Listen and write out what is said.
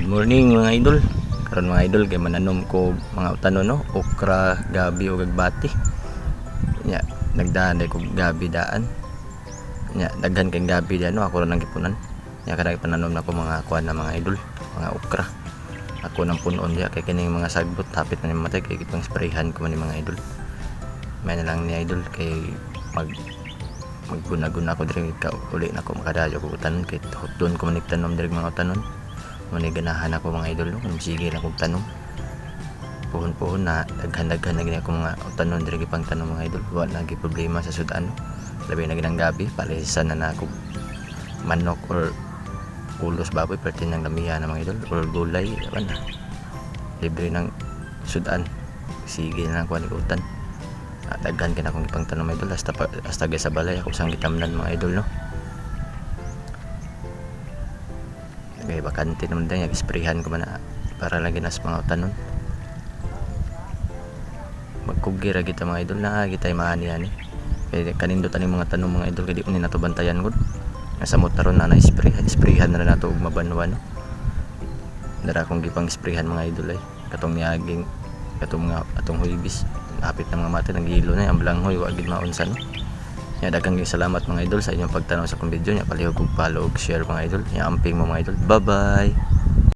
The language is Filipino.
Good morning mga idol. Karon mga idol kay mananom ko mga utanon no, okra, gabi o gagbati. Nya nagdaan ko gabi daan. Nya daghan kay gabi daan no ako ra nang gipunan. Nya kada pananom na ko mga kuan na mga idol, mga okra. Ako nang punon diya kay kining mga sagbot hapit na ni matay kay kitong sprayhan ko man ni mga idol. May na lang ni idol kay mag magguna-guna ko diri ka uli na ko makadayo ko utanon kay doon ko manig tanom diri mga utanon Muna ganahan ako mga idol kung sige lang kong tanong. Puhon-puhon na daghan-daghan na ako mga tanon diri pang tanong mga idol. Wala lagi problema sa sudan. Labi na ginang gabi, palisan na na ako. Manok or ulos baboy pwede ng lamihan ng mga idol. Or gulay yaman na. Libre ng sudan. Sige na lang ko utan daghan ka na akong ipang tanong mga idol. Hasta, hasta sa balay ako sang gitamnan mga idol no kaya bakante naman din. Yung isprehan ko man na para lagi nas mga utanon magkugira kita mga idol. Na kita maani yan eh kaya kanindot ani mga tanong mga idol. Kaya di nato bantayan ko nasa motaron na na-spray isprehan na na nato ug mabanwa no dara akong gipang isprehan mga idol ay katong niaging katong mga atong huibis hapit na mga mata nagilo na ang blanghoy wa gid maunsa no nya daghang gyud salamat mga idol sa inyong pagtanaw sa akong video. Nya palihog ug follow share mga idol. Nya amping mo mga idol. Bye bye